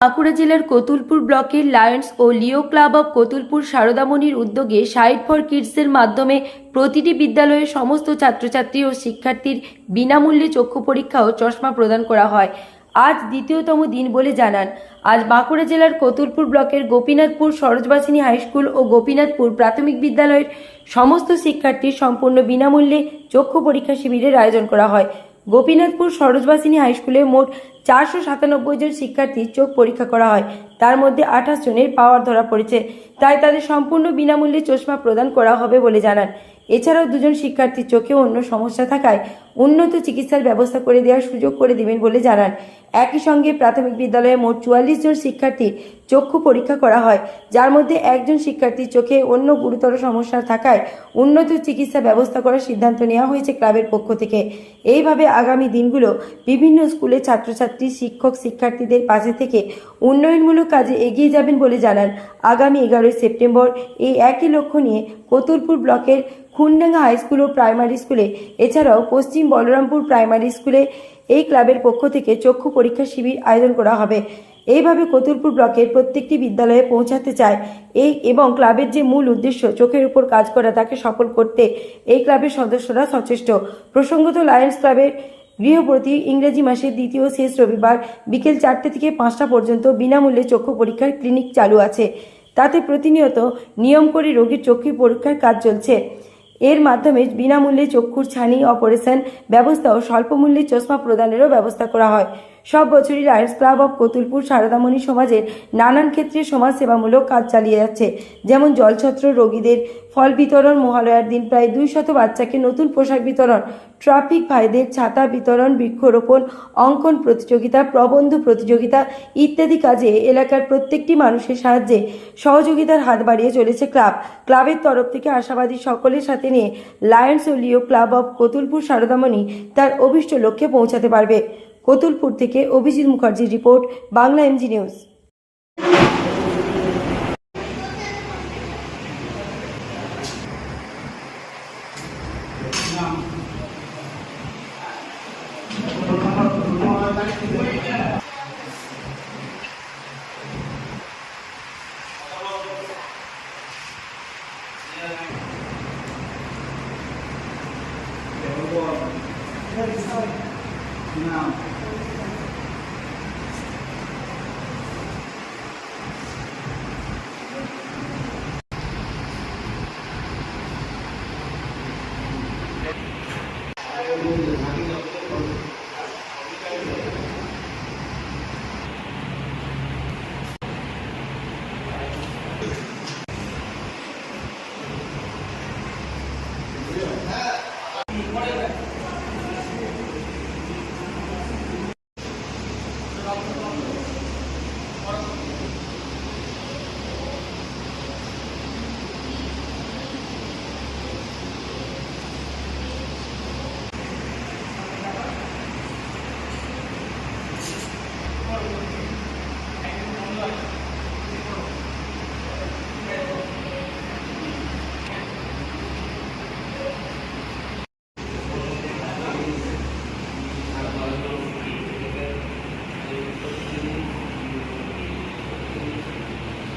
বাঁকুড়া জেলার কতুলপুর ব্লকের লায়ন্স ও লিও ক্লাব অব কতুলপুর সারদামণির উদ্যোগে সাইট ফর কিডসের মাধ্যমে প্রতিটি বিদ্যালয়ে সমস্ত ছাত্রছাত্রী ও শিক্ষার্থীর বিনামূল্যে চক্ষু পরীক্ষা ও চশমা প্রদান করা হয়। আজ দ্বিতীয়তম দিন বলে জানান। আজ বাঁকুড়া জেলার কতুলপুর ব্লকের গোপীনাথপুর সরোজবাসিনী হাইস্কুল ও গোপীনাথপুর প্রাথমিক বিদ্যালয়ের সমস্ত শিক্ষার্থীর সম্পূর্ণ বিনামূল্যে চক্ষু পরীক্ষা শিবিরের আয়োজন করা হয়। গোপীনাথপুর সরোজবাসিনী হাইস্কুলে মোট চারশো সাতানব্বই জন শিক্ষার্থীর চোখ পরীক্ষা করা হয়। তার মধ্যে আঠাশ জনের পাওয়ার ধরা পড়েছে। তাই তাদের সম্পূর্ণ বিনামূল্যে চশমা প্রদান করা হবে বলে জানান। এছাড়াও দুজন শিক্ষার্থীর চোখে অন্য সমস্যা থাকায় উন্নত চিকিৎসার ব্যবস্থা করে দেওয়ার সুযোগ করে দিবেন বলে জানান। একই সঙ্গে প্রাথমিক বিদ্যালয়ে মোট চুয়াল্লিশ জন শিক্ষার্থীর চক্ষু পরীক্ষা করা হয়। যার মধ্যে একজন শিক্ষার্থীর চোখে অন্য গুরুতর সমস্যা থাকায় উন্নত চিকিৎসা ব্যবস্থা করার সিদ্ধান্ত নেওয়া হয়েছে ক্লাবের পক্ষ থেকে। এইভাবে আগামী দিনগুলো বিভিন্ন স্কুলের ছাত্রছাত্রী শিক্ষক, শিক্ষার্থীদের পাশে থেকে উন্নয়নমূলক কাজে এগিয়ে যাবেন বলে জানান আগামী এগারোই সেপ্টেম্বর। এই একই লক্ষ্য নিয়ে কতুলপুর ব্লকের খুনডাঙ্গা হাই স্কুল ও প্রাইমারি স্কুলে, এছাড়াও পশ্চিম বলরামপুর প্রাইমারি স্কুলে এই ক্লাবের পক্ষ থেকে চক্ষু পরীক্ষা শিবির আয়োজন করা হবে। এইভাবে কতুলপুর ব্লকের প্রত্যেকটি বিদ্যালয়ে পৌঁছাতে চায় এই এবং ক্লাবের যে মূল উদ্দেশ্য চোখের উপর কাজ করা তাকে সফল করতে, এই ক্লাবের সদস্যরা সচেষ্ট। প্রসঙ্গত লায়ন্স ক্লাবের গৃহপ্রতি ইংরেজি মাসের দ্বিতীয় শেষ রবিবার বিকেল চারটে থেকে পাঁচটা পর্যন্ত বিনামূল্যে চক্ষু পরীক্ষার ক্লিনিক চালু আছে। তাতে প্রতিনিয়ত নিয়ম করে রোগীর চক্ষু পরীক্ষার কাজ চলছে। এর মাধ্যমে বিনামূল্যে চক্ষুর ছানি, অপারেশন ব্যবস্থা ও স্বল্পমূল্যে চশমা প্রদানেরও ব্যবস্থা করা হয়। সব বছরই Lions club of Kotulpur Saradamoni সমাজের নানান ক্ষেত্রে সমাজসেবামূলক কাজ চালিয়ে যাচ্ছে। যেমন জলছত্র রোগীদের ফল বিতরণ মহালয়ার দিন প্রায় দুই শত বাচ্চাকে নতুন পোশাক বিতরণ, ট্রাফিক ভাইদের ছাতা বিতরণ, বৃক্ষরোপণ, অঙ্কন প্রতিযোগিতা, প্রবন্ধ প্রতিযোগিতা ইত্যাদি কাজে এলাকার প্রত্যেকটি মানুষের সাহায্যে সহযোগিতার হাত বাড়িয়ে চলেছে ক্লাব। ক্লাবের তরফ থেকে আশাবাদী সকলের সাথে নিয়ে Lions O Leo club of Kotulpur Saradamoni তার অভিষ্ট লক্ষ্যে পৌঁছাতে পারবে। কতুলপুর থেকে অভিজিৎ মুখার্জির report Bangla MG news the time.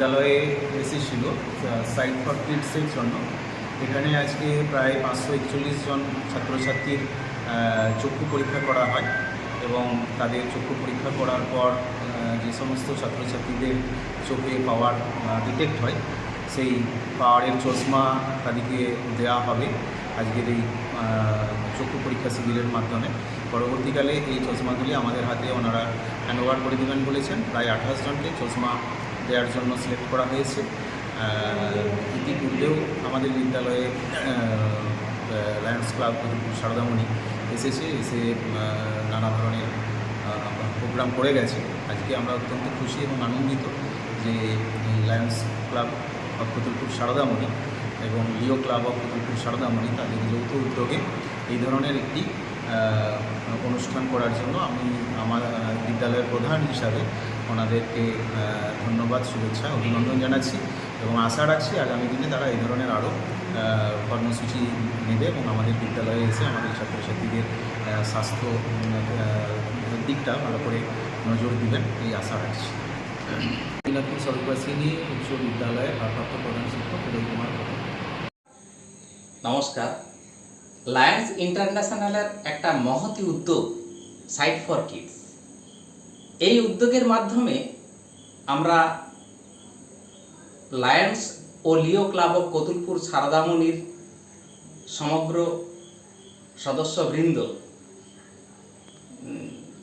বিদ্যালয়ে এসেছিল সাইট ফর কিডসের জন্য। এখানে আজকে প্রায় পাঁচশো একচল্লিশ জন ছাত্রছাত্রীর চক্ষু পরীক্ষা করা হয় এবং তাদের চক্ষু পরীক্ষা করার পর যে সমস্ত ছাত্রছাত্রীদের চোখে পাওয়ার ডিটেক্ট হয়, সেই পাওয়ারের চশমা তাদেরকে দেওয়া হবে আজকের এই চক্ষু পরীক্ষা শিবিরের মাধ্যমে। পরবর্তীকালে এই চশমাগুলি আমাদের হাতে ওনারা হ্যান্ড ওভার করে দেবেন বলেছেন। প্রায় আঠাশ জনকে চশমা দেওয়ার জন্য সিলেক্ট করা হয়েছে। ইতিপূর্বেও আমাদের বিদ্যালয়ে লায়ন্স ক্লাব সারদামণি এসেছে, এসে নানা ধরনের প্রোগ্রাম করে গেছে। আজকে আমরা অত্যন্ত খুশি এবং আনন্দিত যে Lions club of Kotulpur Saradamoni এবং Leo club of Kotulpur Saradamoni তাদের যৌথ উদ্যোগে এই ধরনের একটি অনুষ্ঠান করার জন্য আমি আমার বিদ্যালয়ের প্রধান হিসাবে ওনাদেরকে ধন্যবাদ শুভেচ্ছা অভিনন্দন জানাচ্ছি এবং আশা রাখছি আগামী দিনে তারা এই ধরনের আরও কর্মসূচি নেবে এবং আমাদের বিদ্যালয়ে এসে আমাদের ছাত্রছাত্রীদের স্বাস্থ্য দিকটা ভালো করে নজর দিবেন এই আশা রাখছি। দিনাজপুর সর্ববাসিনী উচ্চ বিদ্যালয়ের ভারপ্রাপ্ত প্রধান শিক্ষক উদয় কুমার নমস্কার। লায়ন্স ইন্টারন্যাশনালের একটা মহতি উদ্যোগ সাইট ফর কিডস। এই উদ্যোগের মাধ্যমে আমরা লায়ন্স ও লিও ক্লাব অফ কতুলপুর সারদামণির সমগ্র সদস্যবৃন্দ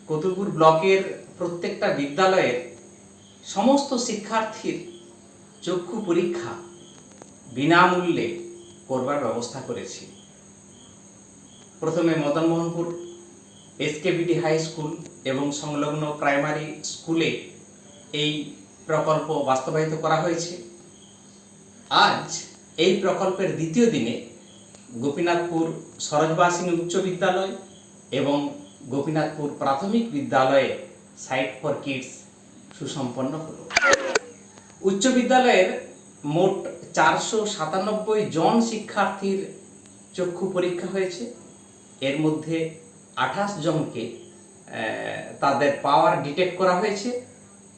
কতুলপুর ব্লকের প্রত্যেকটা বিদ্যালয়ের সমস্ত শিক্ষার্থীর চক্ষু পরীক্ষা বিনামূল্যে করবার ব্যবস্থা করেছি। প্রথমে মদনমোহনপুর এসকেবিডি হাই স্কুল এবং সংলগ্ন প্রাইমারি স্কুলে এই প্রকল্প বাস্তবায়িত করা হয়েছে। আজ এই প্রকল্পের দ্বিতীয় দিনে গোপীনাথপুর সরোজবাসিনী উচ্চ বিদ্যালয় এবং গোপীনাথপুর প্রাথমিক বিদ্যালয়ে সাইট ফর কিডস সুসম্পন্ন হলো। উচ্চ বিদ্যালয়ের মোট চারশো সাতানব্বই জন শিক্ষার্থীর চক্ষু পরীক্ষা হয়েছে। এর মধ্যে আঠাশ জনকে তাদের পাওয়ার ডিটেক্ট করা হয়েছে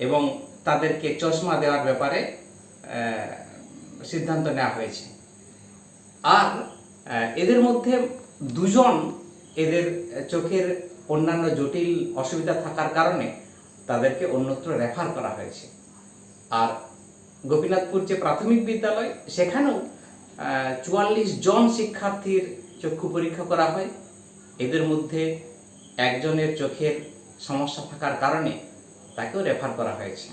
এবং তাদেরকে চশমা দেওয়ার ব্যাপারে সিদ্ধান্ত নেওয়া হয়েছে। আর এদের মধ্যে দুজন এদের চোখের অন্যান্য জটিল অসুবিধা থাকার কারণে তাদেরকে অন্যত্র রেফার করা হয়েছে। আর গোপীনাথপুর যে প্রাথমিক বিদ্যালয়, সেখানেও চুয়াল্লিশ জন শিক্ষার্থীর চক্ষু পরীক্ষা করা হয়। এদের মধ্যে একজনের চোখের সমস্যা থাকার কারণে তাকেও রেফার করা হয়েছে।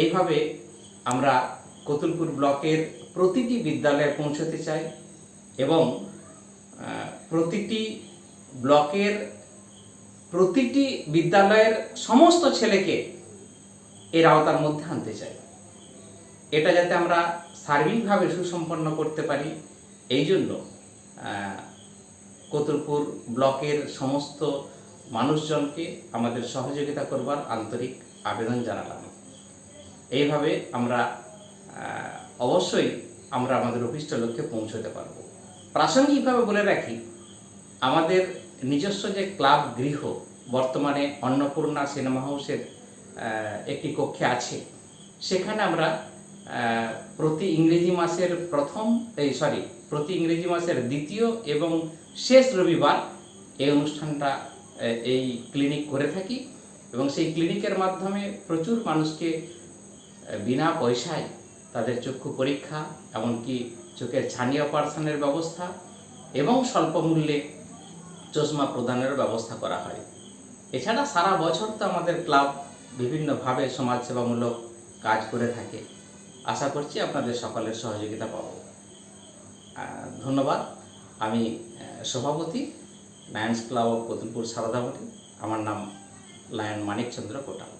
এইভাবে আমরা কতুলপুর ব্লকের প্রতিটি বিদ্যালয়ে পৌঁছতে চাই এবং প্রতিটি ব্লকের প্রতিটি বিদ্যালয়ের সমস্ত ছেলেকে এর আওতার মধ্যে আনতে চাই। এটা যাতে আমরা সার্বিকভাবে সুসম্পন্ন করতে পারি, এই জন্য কতুলপুর ব্লকের সমস্ত মানুষজনকে আমাদের সহযোগিতা করবার আন্তরিক আবেদন জানালাম। এইভাবে আমরা অবশ্যই আমরা আমাদের অভিষ্ট লক্ষ্যে পৌঁছতে পারব। প্রাসঙ্গিকভাবে বলে রাখি, আমাদের নিজস্ব যে ক্লাব গৃহ, বর্তমানে অন্নপূর্ণা সিনেমা হাউসের একটি কক্ষে আছে, সেখানে আমরা প্রতি ইংরেজি মাসের প্রথম, এই সরি, প্রতি ইংরেজি মাসের দ্বিতীয় এবং শেষ রবিবার এই অনুষ্ঠানটা এই ক্লিনিক করে থাকি এবং সেই ক্লিনিকের মাধ্যমে প্রচুর মানুষকে বিনা পয়সায় তাদের চক্ষু পরীক্ষা, এমনকি চোখের ছানি অপারেশনের ব্যবস্থা এবং স্বল্প মূল্যে চশমা প্রদানের ব্যবস্থা করা হয়। এছাড়া সারা বছর তো আমাদের ক্লাব বিভিন্নভাবে সমাজসেবামূলক কাজ করে থাকে। আশা করছি আপনাদের সকলের সহযোগিতা পাব। ধন্যবাদ। আমি সভাপতি Lions club of Kotulpur Saradamoni আমার নাম লায়ন মানিকচন্দ্র কোটাল